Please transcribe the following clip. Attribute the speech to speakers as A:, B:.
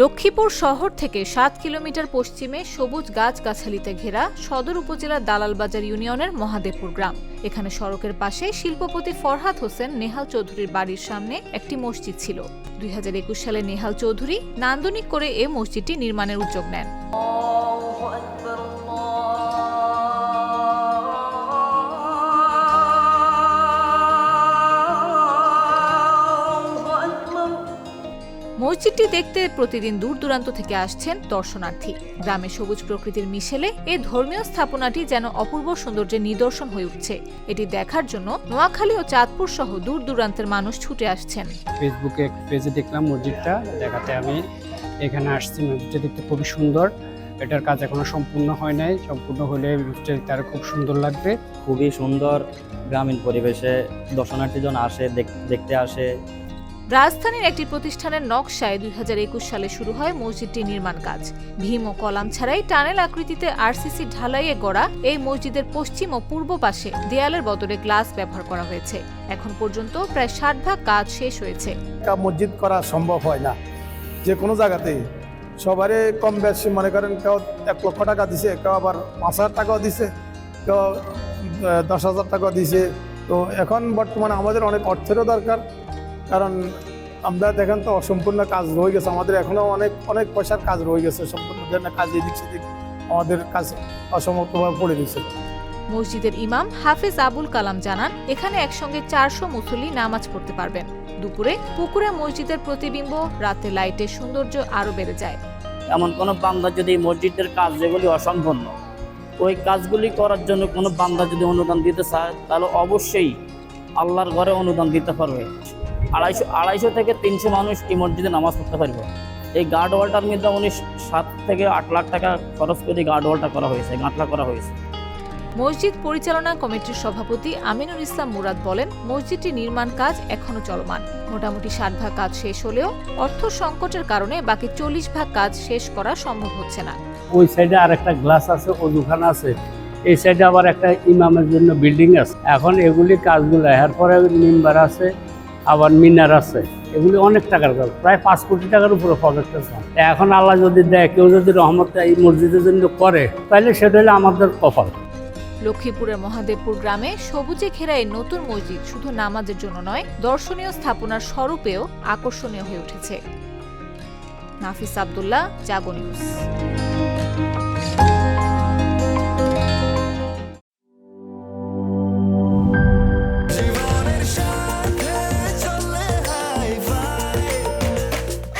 A: লক্ষ্মীপুর শহর থেকে সাত কিলোমিটার পশ্চিমে সবুজ গাছগাছালিতে ঘেরা সদর উপজেলার দালালবাজার ইউনিয়নের মহাদেবপুর গ্রাম। এখানে সড়কের পাশে শিল্পপতি ফরহাদ হোসেন, নেহাল চৌধুরীর বাড়ির সামনে একটি মসজিদ ছিল। দুই হাজার একুশ সালে নেহাল চৌধুরী নান্দনিক করে এ মসজিদটি নির্মাণের উদ্যোগ নেন। মসজিদটি দেখতে প্রতিদিন দূর দূরান্ত থেকে আসছেন দর্শনার্থী। গ্রামে সবুজ প্রকৃতির মিশেলে এই ধর্মীয় স্থাপনাটি যেন অপূর্ব সৌন্দর্যের নিদর্শন হয়ে উঠছে। এটি দেখার জন্য নোয়াখালী ও চাঁদপুর সহ দূর দূরান্তের মানুষ ছুটে আসছেন।
B: ফেসবুকে এক পেজে দেখলাম মসজিদটা দেখাতে আমি এখানে আসছি। মসজিদটা দেখতে খুবই সুন্দর। এটার কাজ এখনও সম্পূর্ণ হয় নাই। সম্পূর্ণ হলে তার খুব সুন্দর লাগবে।
C: খুবই সুন্দর গ্রামীণ পরিবেশে দর্শনার্থীজন আসে দেখ- দেখতে আসে।
A: রাজধানীর একটি প্রতিষ্ঠানের নকশায় দু হাজার একুশ সালে শুরু হয় মসজিদটির নির্মাণ কাজ। ভীম ও কলাম ছাড়াই টানেল আকৃতিতে আরসিসি ঢালাইয়ে গড়া এই মসজিদের পশ্চিম ও পূর্ব পাশে দেয়ালের বদলে গ্লাস ব্যবহার করা হয়েছে। এখন পর্যন্ত প্রায় ষাট ভাগ কাজ শেষ হয়েছে।
D: মসজিদ করা সম্ভব হয় না। যে কোনো জায়গাতেই সবারই কম বেশি মনে করেন কেউ এক লক্ষ টাকা দিছে, কেউ আবার পাঁচ হাজার টাকাও দিছে, কেউ দশ হাজার টাকাও দিছে। তো এখন বর্তমানে আমাদের অনেক অর্থেরও দরকার। কারণ আমরা দেখেন তো অসম্পূর্ণ কাজ রয়ে গেছে। আমাদের এখনও অনেক অনেক পয়সার কাজ রয়ে গেছে। সম্পূর্ণ কাজ এদিক সেদিক আমাদের কাজ অসমর্থভাবে পড়ে দিছে
A: মসজিদের ইমাম হাফেজ আবুল কালাম জানান এখানে একসঙ্গে চারশো মুসল্লি নামাজ পড়তে পারবেন। দুপুরে পুকুরে মসজিদের প্রতিবিম্ব রাতে লাইটের সৌন্দর্য আরও বেড়ে যায়।
C: এমন কোনো বান্দা যদি মসজিদের কাজ যেগুলি অসম্পূর্ণ ওই কাজগুলি করার জন্য কোনো বান্দা যদি অনুদান দিতে চায় তাহলে অবশ্যই আল্লাহর ঘরে অনুদান দিতে পারবে। আড়াইশো আড়াইশো থেকে তিনশো মানুষ এই মসজিদে নামাজ পড়তে পারবে। এই গার্ড ওয়ালটার মধ্যে উনি সাত থেকে আট লাখ টাকা খরচ করে গার্ড ওয়ালটা করা হয়েছে গাঁটলা করা হয়েছে।
A: মসজিদ পরিচালনা কমিটির সভাপতি আমিনুল ইসলাম মুরাদ বলেন মসজিদটির নির্মাণ কাজ এখনও চলমান। মোটামুটি ষাট ভাগ কাজ শেষ হলেও অর্থ সংকটের কারণে বাকি চল্লিশ ভাগ কাজ শেষ করা সম্ভব হচ্ছে না।
E: ওই সাইডে আর একটা গ্লাস আছে অজুখানা আছে। এই সাইডে আবার একটা ইমামের জন্য বিল্ডিং আছে। এখন এগুলি কাজগুলো এরপরে মেম্বার আছে আবার মিনার আছে। এগুলি অনেক টাকার কাজ। প্রায় পাঁচ কোটি টাকার উপরে প্রজেক্ট আছে। এখন আল্লাহ যদি দেয়, কেউ যদি রহমত এই মসজিদের জন্য করে তাহলে সেটা হলে আমাদের কপাল।
A: লক্ষ্মীপুরের মহাদেবপুর গ্রামে সবুজে ঘেরা এই নতুন মসজিদ শুধু নামাজের জন্য নয়, দর্শনীয় স্থাপনার স্বরূপেও আকর্ষণীয় হয়ে উঠেছে। নাফিস আবদুল্লাহ, জাগো নিউজ।